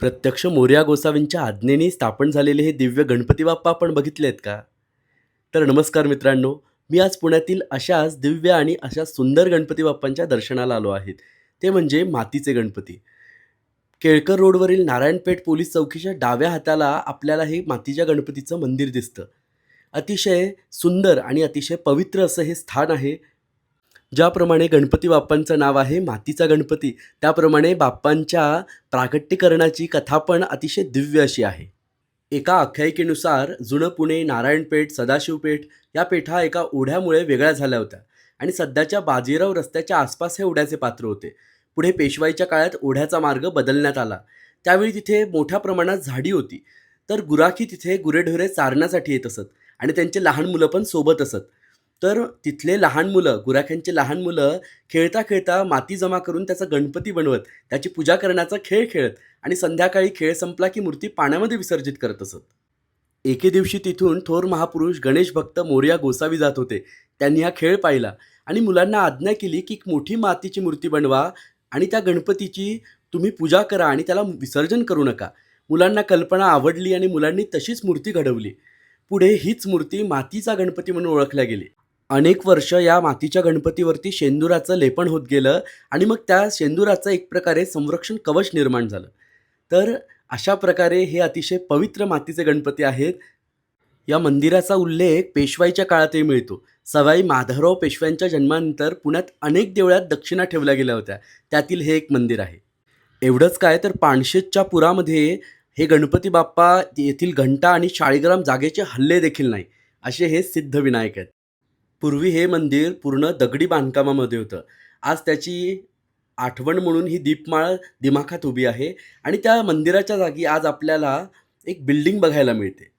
प्रत्यक्ष मोर्या गोसावींच्या आज्ञेने स्थापन झालेले हे दिव्य गणपती बाप्पा आपण बघितले आहेत का? तर नमस्कार मित्रांनो मी आज पुण्यातील अशाच दिव्य आणि अशा सुंदर गणपती बाप्पांच्या दर्शनाला आलो आहेत. ते म्हणजे मातीचे गणपती. केळकर रोडवरील नारायणपेठ पोलीस चौकीच्या डाव्या हाताला आपल्याला हे मातीच्या गणपतीचं मंदिर दिसतं. अतिशय सुंदर आणि अतिशय पवित्र असं हे स्थान आहे. ज्याप्रमाणे गणपती बाप्पांचं नाव आहे मातीचा गणपती त्याप्रमाणे बाप्पांच्या प्राकट्यकरणाची कथा पण अतिशय दिव्य अशी आहे. एका आख्यायिकेनुसार जुनं पुणे नारायणपेठ सदाशिवपेठ या पेठा एका ओढ्यामुळे वेगळ्या झाल्या होत्या आणि सध्याच्या बाजीराव रस्त्याच्या आसपास हे ओढ्याचे पात्र होते. पुढे पेशवाईच्या काळात ओढ्याचा मार्ग बदलण्यात आला. त्यावेळी तिथे मोठ्या प्रमाणात झाडी होती. तर गुराखी तिथे गुरेढोरे चारण्यासाठी येत असत आणि त्यांचे लहान मुलं पण सोबत असत. तर तिथले लहान मुलं गुराख्यांचे लहान मुलं खेळता खेळता माती जमा करून त्याचा गणपती बनवत त्याची पूजा करण्याचा खेळ खेळत आणि संध्याकाळी खेळ संपला की मूर्ती पाण्यामध्ये विसर्जित करत असत. एके दिवशी तिथून थोर महापुरुष गणेश भक्त मोर्या गोसावी जात होते. त्यांनी हा खेळ पाहिला आणि मुलांना आज्ञा केली की एक मोठी मातीची मूर्ती बनवा आणि त्या गणपतीची तुम्ही पूजा करा आणि त्याला विसर्जन करू नका. मुलांना कल्पना आवडली आणि मुलांनी तशीच मूर्ती घडवली. पुढे हीच मूर्ती मातीचा गणपती म्हणून ओळखल्या गेली. अनेक वर्ष या मातीच्या गणपतीवरती शेंदुराचं लेपण होत गेलं आणि मग त्या शेंदुराचं एक प्रकारे संरक्षण कवच निर्माण झालं. तर अशा प्रकारे हे अतिशय पवित्र मातीचे गणपती आहेत. या मंदिराचा उल्लेख पेशवाईच्या काळातही मिळतो. सवाई माधवराव पेशव्यांच्या जन्मानंतर पुण्यात अनेक देवळात दक्षिणा ठेवल्या गेल्या होत्या. त्यातील हे एक मंदिर आहे. एवढंच काय तर पाणशेतच्या पुरामध्ये हे गणपती बाप्पा येथील घंटा आणि शाळीग्राम जागेचे हल्ले देखील नाही. असे हे सिद्धविनायक आहेत. पूर्वी हे मंदिर पूर्ण दगडी बांधकामामध्ये होतं. आज त्याची आठवण म्हणून ही दीपमाळ दिमाखात उभी आहे आणि त्या मंदिराच्या जागी आज आपल्याला एक बिल्डिंग बघायला मिळते.